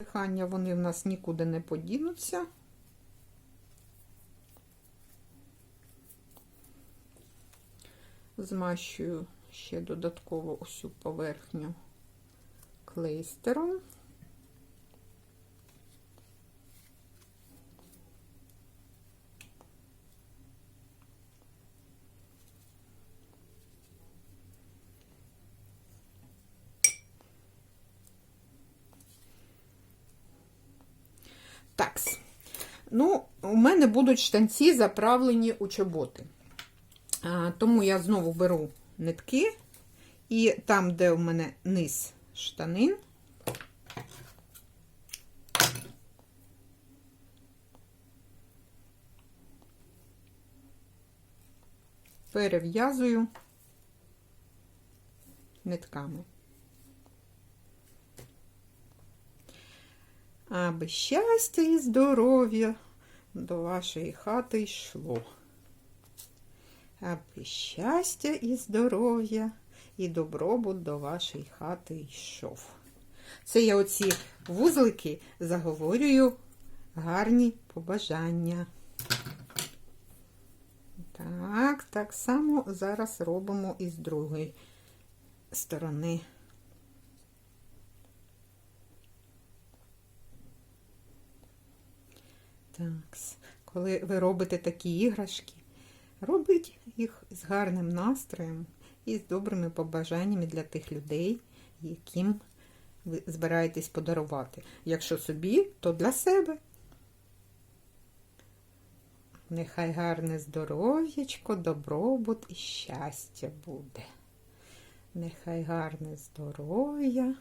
Дихання вони в нас нікуди не подінуться. Змащую ще додатково усю поверхню клейстером. Такс. Ну, у мене будуть штанці заправлені у чоботи. Тому я знову беру нитки, і там, де у мене низ штанин, перев'язую нитками. аби щастя і здоров'я до вашої хати йшло. Аби щастя і здоров'я і добробут до вашої хати йшов. Це я оці вузлики заговорюю гарні побажання. Так, так само зараз робимо і з другої сторони. Так, коли ви робите такі іграшки, робіть їх з гарним настроєм і з добрими побажаннями для тих людей, яким ви збираєтесь подарувати. Якщо собі, то для себе. Нехай гарне здоров'ячко, добробут і щастя буде. Нехай гарне здоров'я,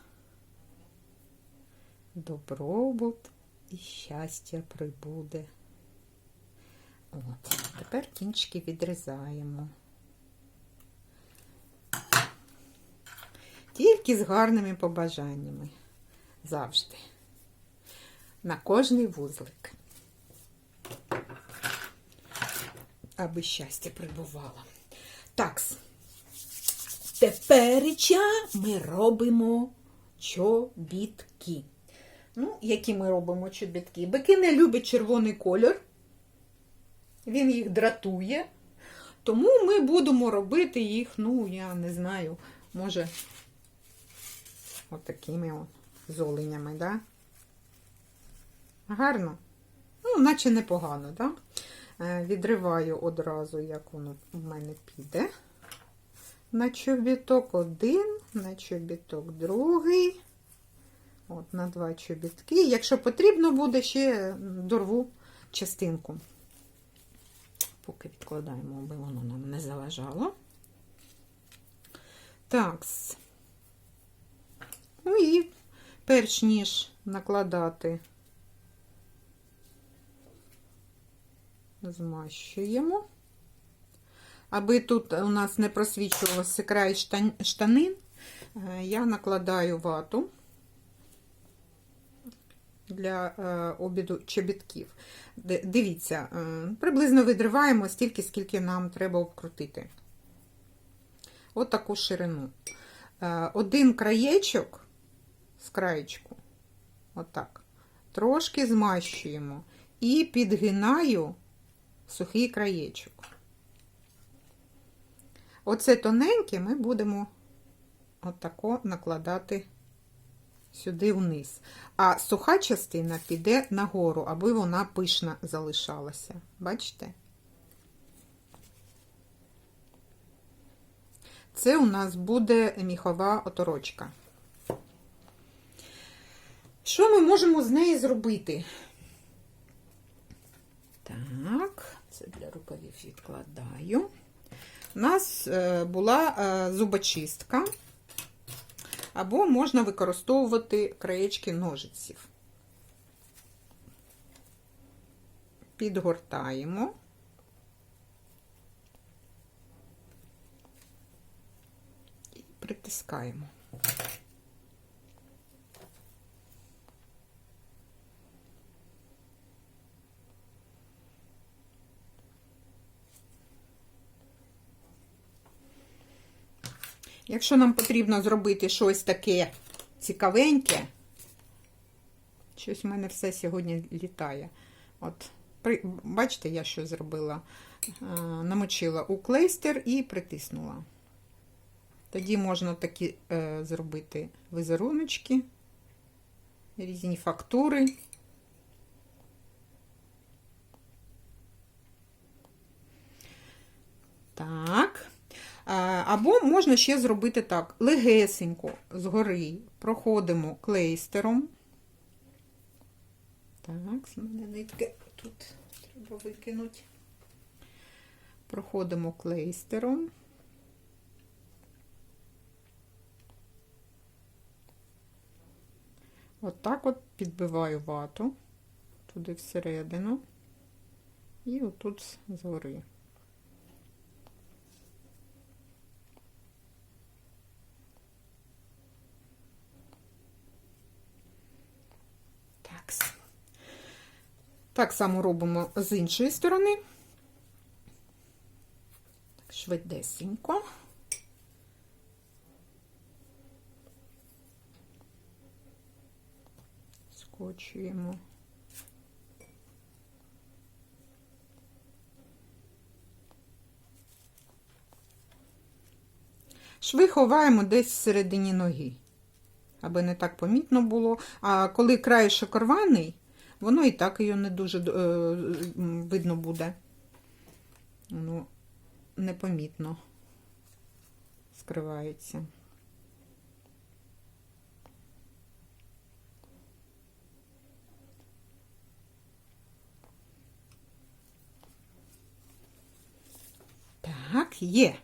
добробут і щастя прибуде. От, тепер кінчики відрізаємо. Тільки з гарними побажаннями. Завжди. На кожний вузлик. Аби щастя прибувало. Такс. Тепереча ми робимо чобітки. Ну, які ми робимо чобітки? Бики не люблять червоний кольор, він їх дратує. Тому ми будемо робити їх, ну, я не знаю, може, отакими от з оленями, да? Гарно? Ну, наче непогано, да? Е, Відриваю одразу, як воно в мене піде. На чобіток один, на чобіток другий. От, на два чобітки. Якщо потрібно буде, ще дорву частинку. Поки відкладаємо, аби воно нам не заважало. Так. Ну і перш ніж накладати, змащуємо. Аби тут у нас не просвічувався край штанин, е, я накладаю вату для е, обіду чобітків. Дивіться, е, приблизно видриваємо стільки, скільки нам треба обкрутити. От таку ширину. Е, один краєчок з краєчку, отак, трошки змащуємо і підгинаю сухий краєчок. Оце тоненьке ми будемо отако накладати сюди вниз. А суха частина піде нагору, аби вона пишна залишалася. Бачите? Це у нас буде міхова оторочка. Що ми можемо з неї зробити? Так, це для рукавів відкладаю. У нас е, була е, зубочистка або можна використовувати краєчки ножиців. Підгортаємо. Притискаємо. Якщо нам потрібно зробити щось таке цікавеньке, Щось в мене все сьогодні літає. От, при, бачите, я що зробила? Е, намочила у клейстер і притиснула. Тоді можна такі е, зробити візеруночки, різні фактури. Так. Е, Або можна ще зробити так: легесенько згори проходимо клейстером. Так, з мене нитки тут треба викинути. Проходимо клейстером. Отак от, підбиваю вату туди всередину і отут згори. Так. Так само робимо з іншої сторони. Швидесенько. Скочуємо. Шви ховаємо десь всередині ноги, аби не так помітно було. А коли краєшок рваний, воно і так його не дуже е, видно буде. Воно непомітно скривається. Так, є.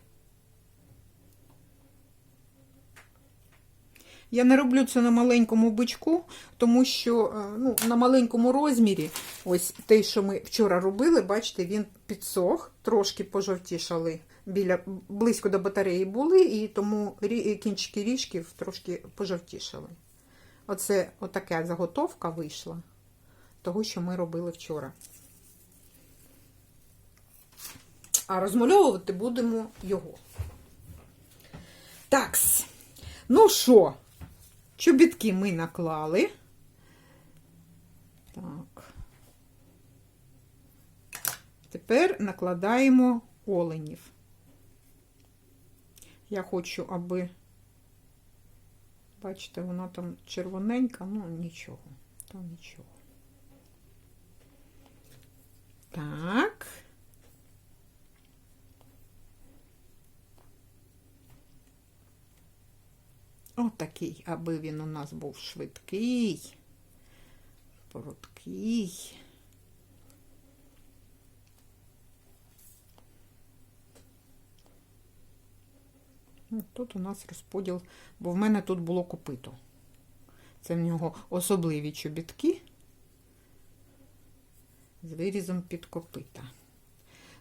Я не роблю це на маленькому бичку, тому що е, ну, на маленькому розмірі, ось те, що ми вчора робили, бачите, він підсох, трошки пожовтішали, біля, близько до батареї були, і тому рі- кінчики ріжків трошки пожовтішали. Оце отака заготовка вийшла того, що ми робили вчора. А розмальовувати будемо його. Такс. Ну що, чобітки ми наклали. Так. Тепер накладаємо оленів. Я хочу, аби, бачите, вона там червоненька, ну нічого, то нічого. Так. Отакий, аби він у нас був швидкий, короткий. Ну, Тут у нас розподіл, бо в мене тут було копито. Це в нього особливі чобітки з вирізом під копита.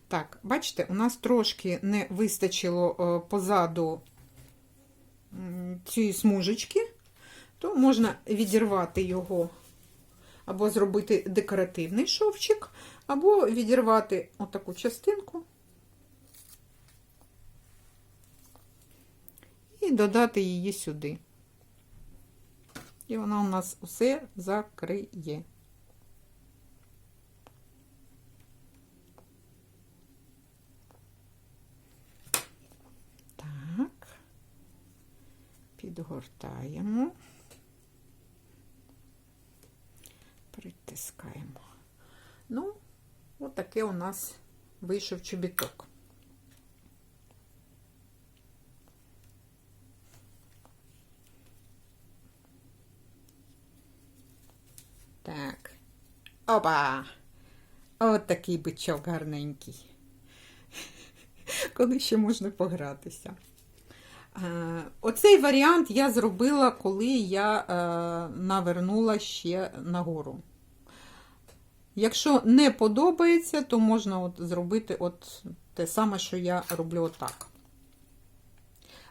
Так, бачите, у нас трошки не вистачило е, позаду цієї смужечки, то можна відірвати його, або зробити декоративний шовчик, або відірвати отаку частинку і додати її сюди. І вона у нас усе закриє. Так, підгортаємо, притискаємо. Ну, отаке у нас вийшов чобіток. Так. Опа! От такий бичок гарненький. Коли ще можна погратися. Е, Оцей варіант я зробила, коли я е, навернула ще нагору. Якщо не подобається, то можна от зробити от те саме, що я роблю отак.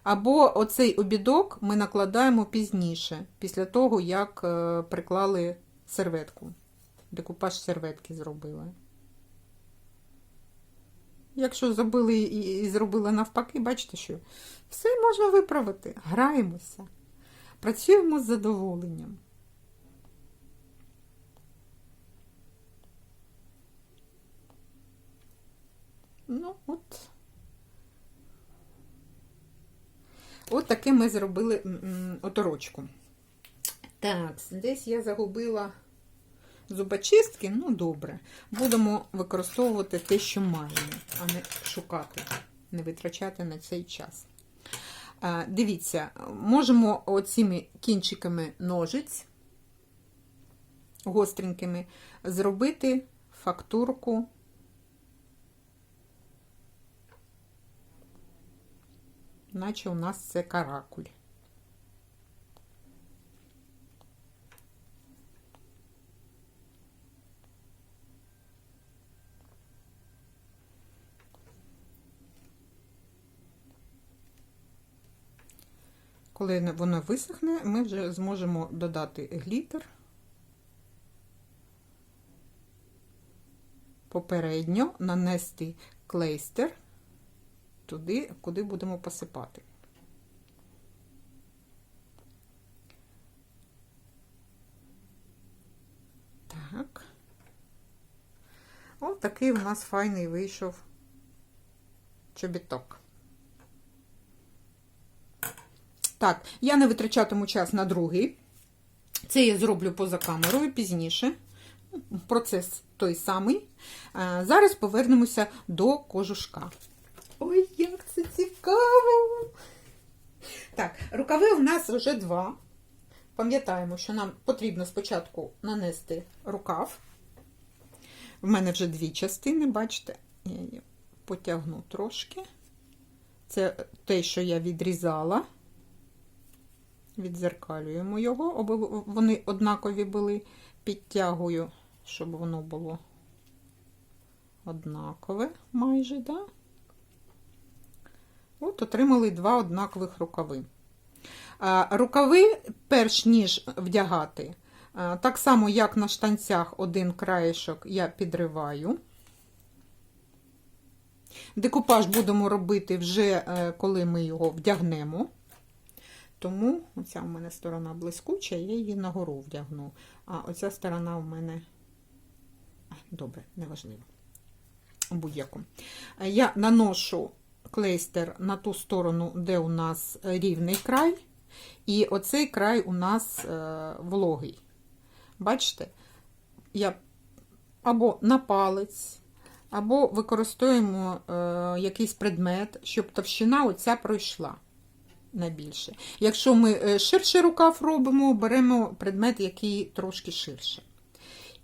Або оцей обідок ми накладаємо пізніше, після того, як е, приклали серветку. Декупаж серветки зробили. Якщо зробили і зробили навпаки, бачите, що все можна виправити. Граємося, працюємо з задоволенням. Ну, от. От таке ми зробили оторочку. Так, десь я загубила зубочистки. Ну, добре. Будемо використовувати те, що маємо, а не шукати, не витрачати на цей час. Дивіться, можемо оціми кінчиками ножиць гостренькими зробити фактурку. Наче у нас це каракуль. Коли воно висохне, ми вже зможемо додати глітер попередньо нанести клейстер туди, куди будемо посипати. Так. Ось такий у нас файний вийшов чобіток. Так, я не витрачатиму час на другий. Це я зроблю поза камерою пізніше. Процес той самий. Зараз повернемося до кожушка. Ой, як це цікаво! Так, рукави у нас вже два. Пам'ятаємо, що нам потрібно спочатку нанести рукав. В мене вже дві частини, бачите, я її потягну трошки. Це те, що я відрізала. Відзеркалюємо його, аби вони однакові були. Підтягую, щоб воно було однакове майже, да? От, отримали два однакових рукави. Рукави, перш ніж вдягати, так само, як на штанцях, один краєшок я підриваю. Декупаж будемо робити вже, е, коли ми його вдягнемо. Тому оця у мене сторона блискуча, я її нагору вдягну. А оця сторона у мене, добре, неважливо. Будь-яку. Я наношу клейстер на ту сторону, де у нас рівний край, і оцей край у нас е, вологий. Бачите, я або на палець, або використовуємо е, якийсь предмет, щоб товщина оця пройшла найбільше. Якщо ми ширший рукав робимо, беремо предмет, який трошки ширше.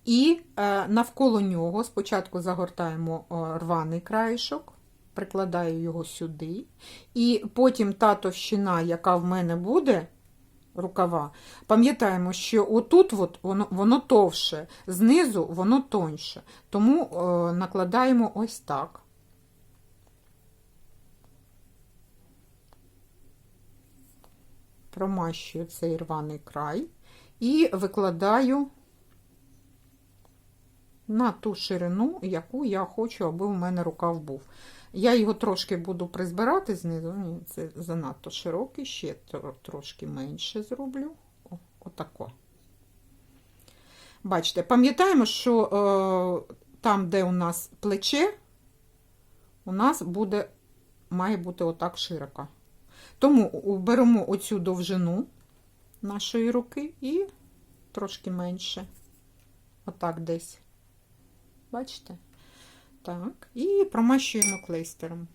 І е, навколо нього спочатку загортаємо рваний краєшок, прикладаю його сюди. І потім та товщина, яка в мене буде, рукава, пам'ятаємо, що отут от воно воно товше, знизу воно тоньше. Тому е, накладаємо ось так. Промащую цей рваний край і викладаю на ту ширину, яку я хочу, аби у мене рукав був. Я його трошки буду призбирати знизу, це занадто широкий, ще трошки менше зроблю. О, Отако. Бачите, пам'ятаємо, що е, там, де у нас плече, у нас буде, має бути отак широко. Тому беремо оцю довжину нашої руки і трошки менше. Отак десь. Бачите? Так, і промащуємо клейстером.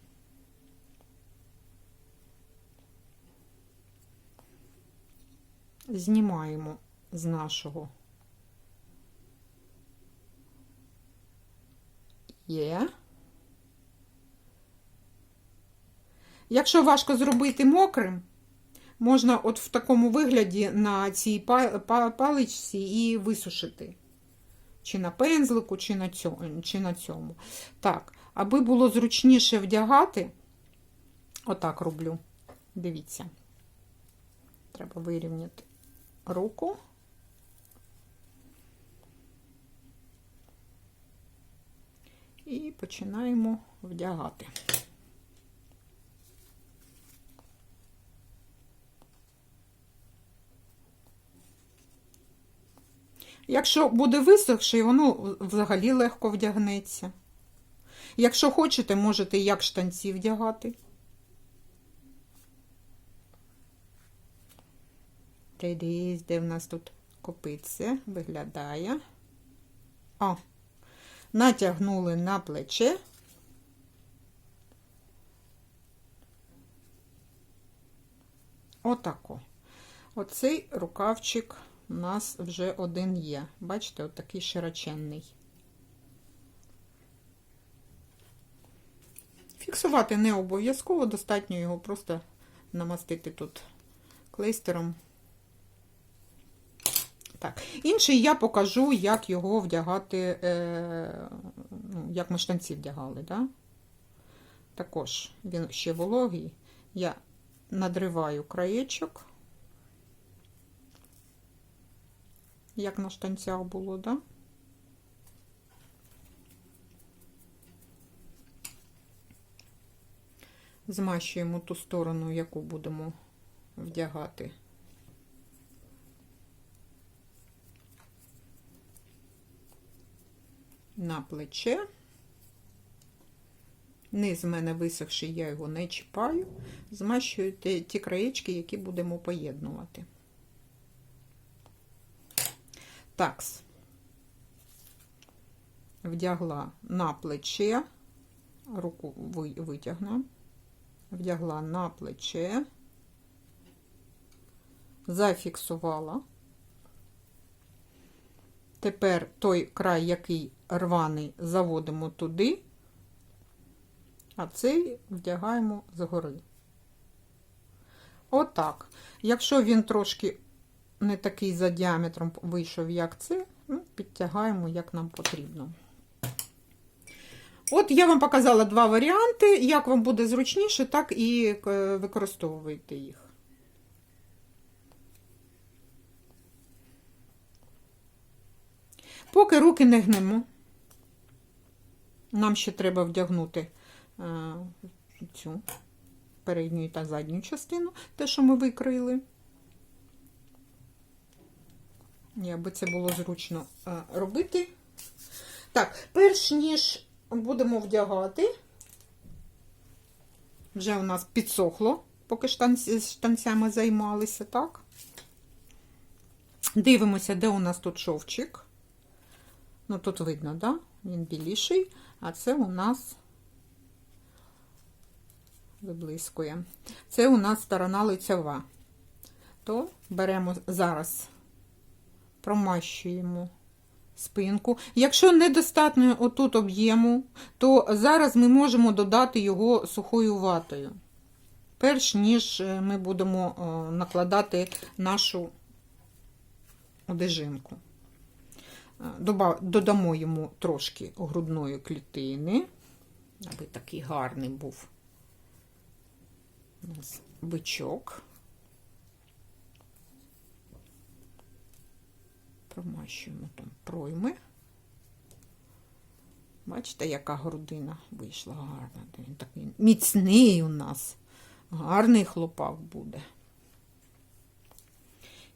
Знімаємо з нашого є. Якщо важко зробити мокрим, можна от в такому вигляді на цій паличці і висушити. Чи на пензлику, чи на цьому. Чи на цьому. Так, аби було зручніше вдягати, отак роблю. Дивіться, треба вирівняти руку. І починаємо вдягати. Якщо буде висохший, воно взагалі легко вдягнеться. Якщо хочете, можете як штанці вдягати. Придивись, де в нас тут копиться, виглядає. О, натягнули на плече. Отако. Оцей рукавчик у нас вже один є. Бачите, отакий широченний. Фіксувати не обов'язково, достатньо його просто намастити тут клейстером. Так, інший я покажу, як його вдягати, е, ну, як ми штанці вдягали. Да? Також він ще вологий. Я надриваю краєчок, як на штанцях було, да? Змащуємо ту сторону, яку будемо вдягати. На плече. Низ в мене висохший, я його не чіпаю. Змащую ті, краєчки, які будемо поєднувати. Такс. Вдягла на плече, руку витягну, вдягла на плече, зафіксувала. Тепер той край, який рваний, заводимо туди, а цей вдягаємо згори. Отак. Якщо він трошки не такий за діаметром вийшов, як це, ну, підтягаємо, як нам потрібно. От я вам показала два варіанти. Як вам буде зручніше, так і е, використовуйте їх. Поки руки не гнемо, нам ще треба вдягнути е, цю передню та задню частину, те, що ми викрили. Аби це було зручно е, робити. Так, перш ніж будемо вдягати, вже у нас підсохло, поки штанцями займалися, так? Дивимося, де у нас тут шовчик. Ну, тут видно, да? Він біліший, а це у нас виблискує. Це у нас сторона лицева. То беремо зараз, промащуємо спинку. Якщо недостатньо отут об'єму, то зараз ми можемо додати його сухою ватою, перш ніж е, ми будемо накладати нашу одежинку. Е, додамо йому трошки грудної клітини, аби такий гарний був бичок. Промащуємо там пройми. Бачите, яка грудина вийшла гарна. Він такий міцний у нас, гарний хлопак буде.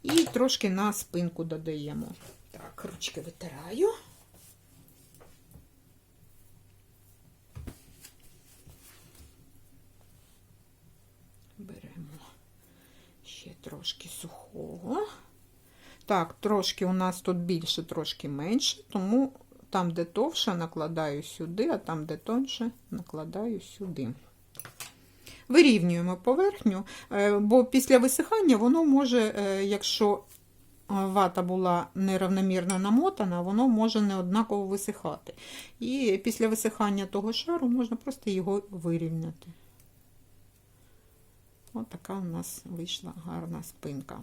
І трошки на спинку додаємо. Так, ручки витираю. Беремо ще трошки сухого. Так, трошки у нас тут більше, трошки менше, тому там, де товше, накладаю сюди, а там, де тонше, накладаю сюди. Вирівнюємо поверхню, е, бо після висихання воно може, е, якщо вата була неравномірно намотана, воно може неоднаково висихати. І після висихання того шару можна просто його вирівняти. Ось така у нас вийшла гарна спинка.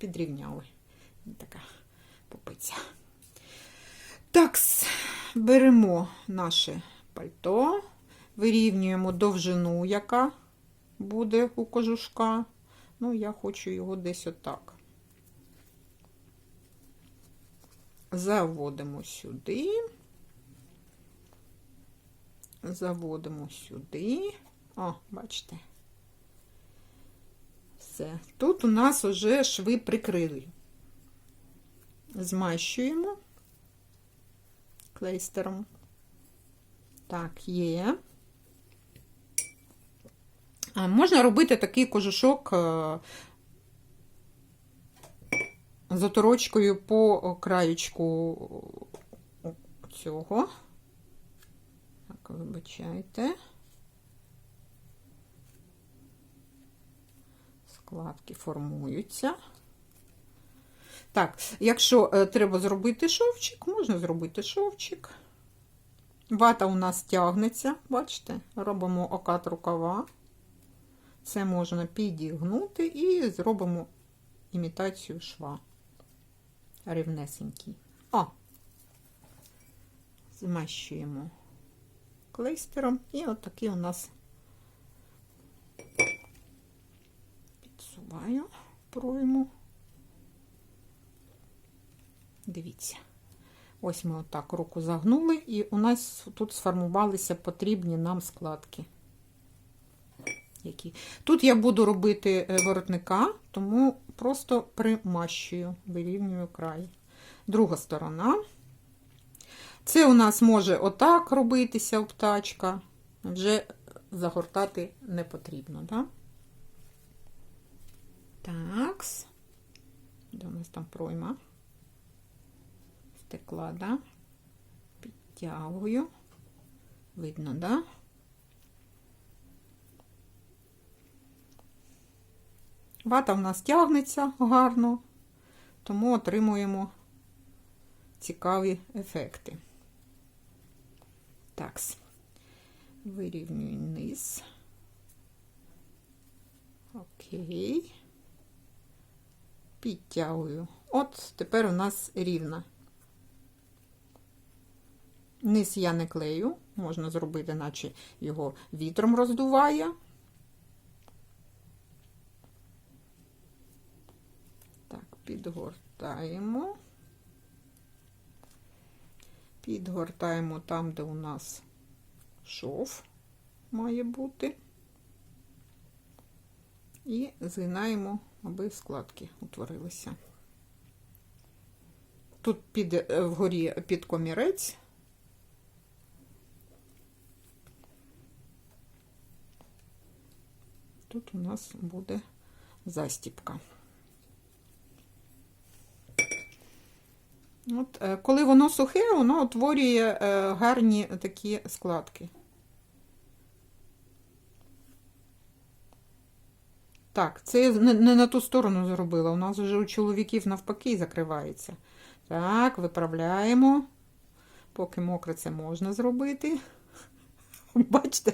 Підрівняли. Така попиця. Так, беремо наше пальто, вирівнюємо довжину, яка буде у кожушка. Ну, я хочу його десь отак. Заводимо сюди, заводимо сюди. О, бачите. Все. Тут у нас вже шви прикрили. Змащуємо клейстером. Так, є. Можна робити такий кожушок е, з оторочкою по краєчку цього. Так, вибачайте. Складки формуються. Так, якщо е, треба зробити шовчик, можна зробити шовчик. Вата у нас тягнеться, бачите, робимо окат рукава. Це можна підігнути і зробимо імітацію шва. Рівнесенький. О! Змащуємо клейстером. І отакий у нас підсуваю пройму. Дивіться. Ось ми отак руку загнули, і у нас тут сформувалися потрібні нам складки. Які. Тут я буду робити е, воротника, тому просто примащую, вирівнюю край. Друга сторона. Це у нас може отак робитися птачка, вже загортати не потрібно. Да? Такс. Де у нас там пройма? Втекла, да? Підтягую. Видно, да? Вата в нас тягнеться гарно, тому отримуємо цікаві ефекти. Такс. Вирівнюю низ. Окей. Підтягую. От тепер у нас рівна. Низ я не клею, можна зробити, наче його вітром роздуває. Так, підгортаємо. Підгортаємо там, де у нас шов має бути. І згинаємо, аби складки утворилися. Тут під, е, вгорі під комірець. Тут у нас буде застіпка. От, е, коли воно сухе, воно утворює е, гарні такі складки. Так, це я не, на ту сторону зробила. У нас вже у чоловіків навпаки закривається. Так, виправляємо. Поки мокре це можна зробити. Бачите,